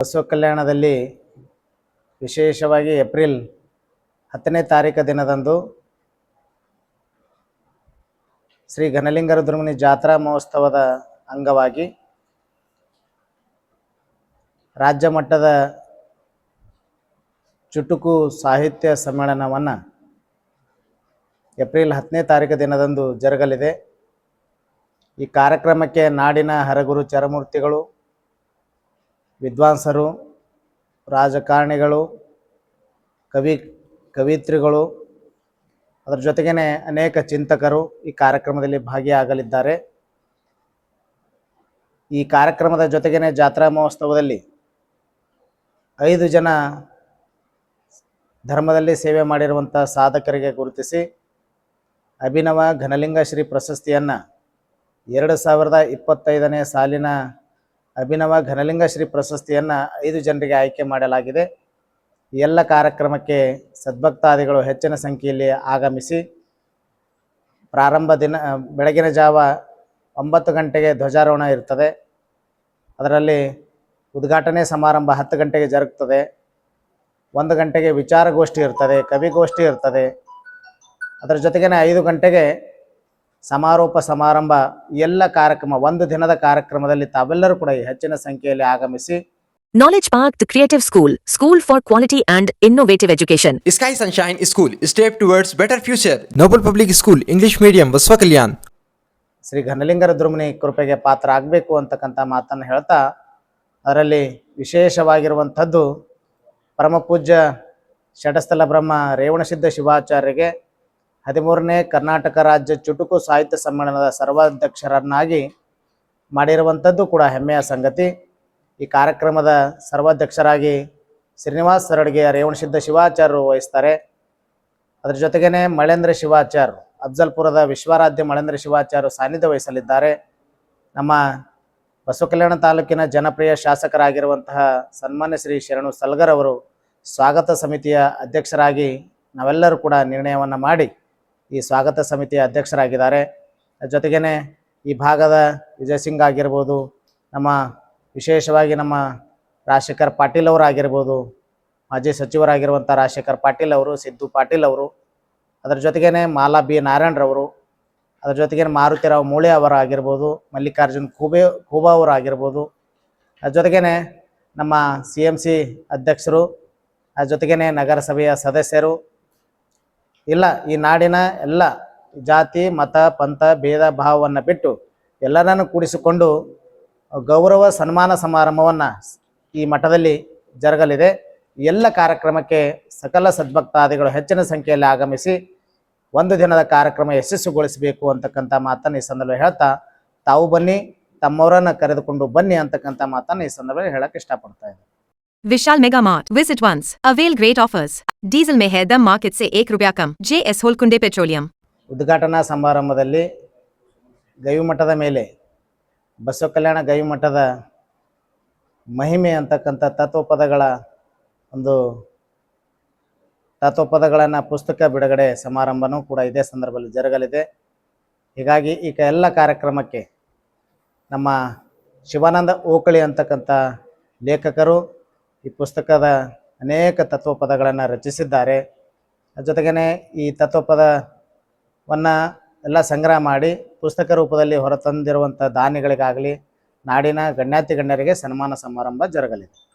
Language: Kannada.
ಬಸವ ಕಲ್ಯಾಣದಲ್ಲಿ ವಿಶೇಷವಾಗಿ ಏಪ್ರಿಲ್ ಹತ್ತನೇ ತಾರೀಕು ದಿನದಂದು ಶ್ರೀ ಘನಲಿಂಗರ ರುದ್ರಮುನಿ ಜಾತ್ರಾ ಮಹೋತ್ಸವದ ಅಂಗವಾಗಿ ರಾಜ್ಯ ಮಟ್ಟದ ಚುಟುಕು ಸಾಹಿತ್ಯ ಸಮ್ಮೇಳನವನ್ನು ಏಪ್ರಿಲ್ ಹತ್ತನೇ ತಾರೀಕು ದಿನದಂದು ಜರುಗಲಿದೆ. ಈ ಕಾರ್ಯಕ್ರಮಕ್ಕೆ ನಾಡಿನ ಹರಗುರು ಚರಮೂರ್ತಿಗಳು ವಿದ್ವಾಂಸರು, ರಾಜಕಾರಣಿಗಳು, ಕವಿ, ಕವಿತ್ರಿಗಳು, ಅದರ ಜೊತೆಗೇ ಅನೇಕ ಚಿಂತಕರು ಈ ಕಾರ್ಯಕ್ರಮದಲ್ಲಿ ಭಾಗಿಯಾಗಲಿದ್ದಾರೆ. ಈ ಕಾರ್ಯಕ್ರಮದ ಜೊತೆಗೇ ಜಾತ್ರಾ ಮಹೋತ್ಸವದಲ್ಲಿ ಐದು ಜನ ಧರ್ಮದಲ್ಲಿ ಸೇವೆ ಮಾಡಿರುವಂಥ ಸಾಧಕರಿಗೆ ಗುರುತಿಸಿ ಅಭಿನವ ಘನಲಿಂಗ ಶ್ರೀ ಪ್ರಶಸ್ತಿಯನ್ನು ಎರಡು ಸಾವಿರದ ಇಪ್ಪತ್ತೈದನೇ ಸಾಲಿನ ಅಭಿನವ ಘನಲಿಂಗ ಶ್ರೀ ಪ್ರಶಸ್ತಿಯನ್ನು ಐದು ಜನರಿಗೆ ಆಯ್ಕೆ ಮಾಡಲಾಗಿದೆ. ಎಲ್ಲ ಕಾರ್ಯಕ್ರಮಕ್ಕೆ ಸದ್ಭಕ್ತಾದಿಗಳು ಹೆಚ್ಚಿನ ಸಂಖ್ಯೆಯಲ್ಲಿ ಆಗಮಿಸಿ, ಪ್ರಾರಂಭ ದಿನ ಬೆಳಗಿನ ಜಾವ ಒಂಬತ್ತು ಗಂಟೆಗೆ ಧ್ವಜಾರೋಹಣ ಇರ್ತದೆ. ಅದರಲ್ಲಿ ಉದ್ಘಾಟನೆ ಸಮಾರಂಭ ಹತ್ತು ಗಂಟೆಗೆ ಜರುಗ್ತದೆ. ಒಂದು ಗಂಟೆಗೆ ವಿಚಾರಗೋಷ್ಠಿ ಇರ್ತದೆ, ಕವಿಗೋಷ್ಠಿ ಇರ್ತದೆ. ಅದರ ಜೊತೆಗೇ ಐದು ಗಂಟೆಗೆ ಸಮಾರೋಪ ಸಮಾರಂಭ ಎಲ್ಲ ಕಾರ್ಯಕ್ರಮ ಒಂದು ದಿನದ ಕಾರ್ಯಕ್ರಮದಲ್ಲಿ ತಾವೆಲ್ಲರೂ ಕೂಡ ಹೆಚ್ಚಿನ ಸಂಖ್ಯೆಯಲ್ಲಿ ಆಗಮಿಸಿ knowledge park creative school school for quality and innovative education sky sunshine school step towards better future noble public school English medium Basava Kalyan Shri ಘನಲಿಂಗರ ದ್ರುಮಿನಿ ಕೃಪೆಗೆ ಪಾತ್ರ ಆಗಬೇಕು ಅಂತಕ್ಕಂಥ ಮಾತನ್ನು ಹೇಳ್ತಾ ಅದರಲ್ಲಿ ವಿಶೇಷವಾಗಿರುವಂಥದ್ದು ಪರಮಪೂಜ್ಯ ಷಡಸ್ಥಲ ಬ್ರಹ್ಮ ರೇವಣಸಿದ್ಧ ಶಿವಾಚಾರ್ಯರಿಗೆ ಹದಿಮೂರನೇ ಕರ್ನಾಟಕ ರಾಜ್ಯ ಚುಟುಕು ಸಾಹಿತ್ಯ ಸಮ್ಮೇಳನದ ಸರ್ವಾಧ್ಯಕ್ಷರನ್ನಾಗಿ ಮಾಡಿರುವಂಥದ್ದು ಕೂಡ ಹೆಮ್ಮೆಯ ಸಂಗತಿ. ಈ ಕಾರ್ಯಕ್ರಮದ ಸರ್ವಾಧ್ಯಕ್ಷರಾಗಿ ಶ್ರೀನಿವಾಸ್ ಸರಡ್ಗೆ ರೇವಣಸಿದ್ಧ ಶಿವಾಚಾರ್ಯರು ವಹಿಸ್ತಾರೆ. ಅದರ ಜೊತೆಗೇ ಮಳೇಂದ್ರ ಶಿವಾಚಾರ್ ಅಫ್ಜಲ್ಪುರದ ವಿಶ್ವಾರಾಧ್ಯ ಮಳೇಂದ್ರ ಶಿವಾಚಾರ್ಯ ಸಾನ್ನಿಧ್ಯ ವಹಿಸಲಿದ್ದಾರೆ. ನಮ್ಮ ಬಸವಕಲ್ಯಾಣ ತಾಲೂಕಿನ ಜನಪ್ರಿಯ ಶಾಸಕರಾಗಿರುವಂತಹ ಸನ್ಮಾನ್ಯ ಶ್ರೀ ಶರಣು ಸಲ್ಗರ್ ಅವರು ಸ್ವಾಗತ ಸಮಿತಿಯ ಅಧ್ಯಕ್ಷರಾಗಿ ನಾವೆಲ್ಲರೂ ಕೂಡ ನಿರ್ಣಯವನ್ನು ಮಾಡಿ ಈ ಸ್ವಾಗತ ಸಮಿತಿಯ ಅಧ್ಯಕ್ಷರಾಗಿದ್ದಾರೆ. ಜೊತೆಗೇ ಈ ಭಾಗದ ವಿಜಯ್ ಸಿಂಗ್ ಆಗಿರ್ಬೋದು, ನಮ್ಮ ವಿಶೇಷವಾಗಿ ನಮ್ಮ ರಾಜಶೇಖರ್ ಪಾಟೀಲ್ ಅವರು ಆಗಿರ್ಬೋದು, ಮಾಜಿ ಸಚಿವರಾಗಿರುವಂಥ ರಾಜಶೇಖರ್ ಪಾಟೀಲ್ ಅವರು, ಸಿದ್ದು ಪಾಟೀಲ್ ಅವರು, ಅದರ ಜೊತೆಗೇನೆ ಮಾಲಾ ಬಿ ನಾರಾಯಣರವರು ಅದರ ಜೊತೆಗೇನೆ ಮಾರುತಿರಾವ್ ಮೂಳೆ ಅವರು ಆಗಿರ್ಬೋದು, ಮಲ್ಲಿಕಾರ್ಜುನ್ ಖೂಬೆ, ಖೂಬಾ ಅವರು ಆಗಿರ್ಬೋದು. ಅದ್ರ ಜೊತೆಗೇನೆ ನಮ್ಮ ಸಿ ಎಂ ಸಿ ಅಧ್ಯಕ್ಷರು, ಅದ್ರ ಜೊತೆಗೇನೆ ನಗರಸಭೆಯ ಸದಸ್ಯರು ಇಲ್ಲ, ಈ ನಾಡಿನ ಎಲ್ಲ ಜಾತಿ, ಮತ, ಪಂಥ, ಭೇದ ಭಾವವನ್ನು ಬಿಟ್ಟು ಎಲ್ಲರನ್ನು ಕೂಡಿಸಿಕೊಂಡು ಗೌರವ ಸನ್ಮಾನ ಸಮಾರಂಭವನ್ನು ಈ ಮಠದಲ್ಲಿ ಜರುಗಲಿದೆ. ಎಲ್ಲ ಕಾರ್ಯಕ್ರಮಕ್ಕೆ ಸಕಲ ಸದ್ಭಕ್ತಾದಿಗಳು ಹೆಚ್ಚಿನ ಸಂಖ್ಯೆಯಲ್ಲಿ ಆಗಮಿಸಿ ಒಂದು ದಿನದ ಕಾರ್ಯಕ್ರಮ ಯಶಸ್ವಿಗೊಳಿಸಬೇಕು ಅಂತಕ್ಕಂಥ ಮಾತನ್ನು ಈ ಸಂದರ್ಭದಲ್ಲಿ ಹೇಳ್ತಾ, ತಾವು ಬನ್ನಿ, ತಮ್ಮವರನ್ನು ಕರೆದುಕೊಂಡು ಬನ್ನಿ ಅಂತಕ್ಕಂಥ ಮಾತನ್ನು ಈ ಸಂದರ್ಭದಲ್ಲಿ ಹೇಳಕ್ಕೆ ಇಷ್ಟಪಡ್ತಾ ಇದ್ದೀನಿ. Vishal Mega Mart. Visit once. Avail great offers. Diesel में है दम मार्केट से एक रुपया कम. JS होलकुंडे petroleum. ಉದ್ಘಾಟನಾ ಸಮಾರಂಭದಲ್ಲಿ ಗವಿಮಠದ ಮೇಲೆ ಬಸವ ಕಲ್ಯಾಣ ಗವಿಮಠದ ಮಹಿಮೆ ಅಂತಕ್ಕಂಥ ತತ್ವಪದಗಳ ಒಂದು ತತ್ವಪದಗಳನ್ನು ಪುಸ್ತಕ ಬಿಡುಗಡೆ ಸಮಾರಂಭನೂ ಕೂಡ ಇದೇ ಸಂದರ್ಭದಲ್ಲಿ ಜರುಗಲಿದೆ ಹೀಗಾಗಿ ಈಗ ಎಲ್ಲ ಕಾರ್ಯಕ್ರಮಕ್ಕೆ ನಮ್ಮ ಶಿವಾನಂದ ಓಕಳಿ ಅಂತಕ್ಕಂಥ ಲೇಖಕರು ಈ ಪುಸ್ತಕದ ಅನೇಕ ತತ್ವಪದಗಳನ್ನು ರಚಿಸಿದ್ದಾರೆ. ಜೊತೆಗೇ ಈ ತತ್ವಪದವನ್ನು ಎಲ್ಲ ಸಂಗ್ರಹ ಮಾಡಿ ಪುಸ್ತಕ ರೂಪದಲ್ಲಿ ಹೊರತಂದಿರುವಂಥ ದಾನಿಗಳಿಗಾಗಲಿ ನಾಡಿನ ಗಣ್ಯಾತಿ ಗಣ್ಯರಿಗೆ ಸನ್ಮಾನ ಸಮಾರಂಭ ಜರುಗಲಿದೆ.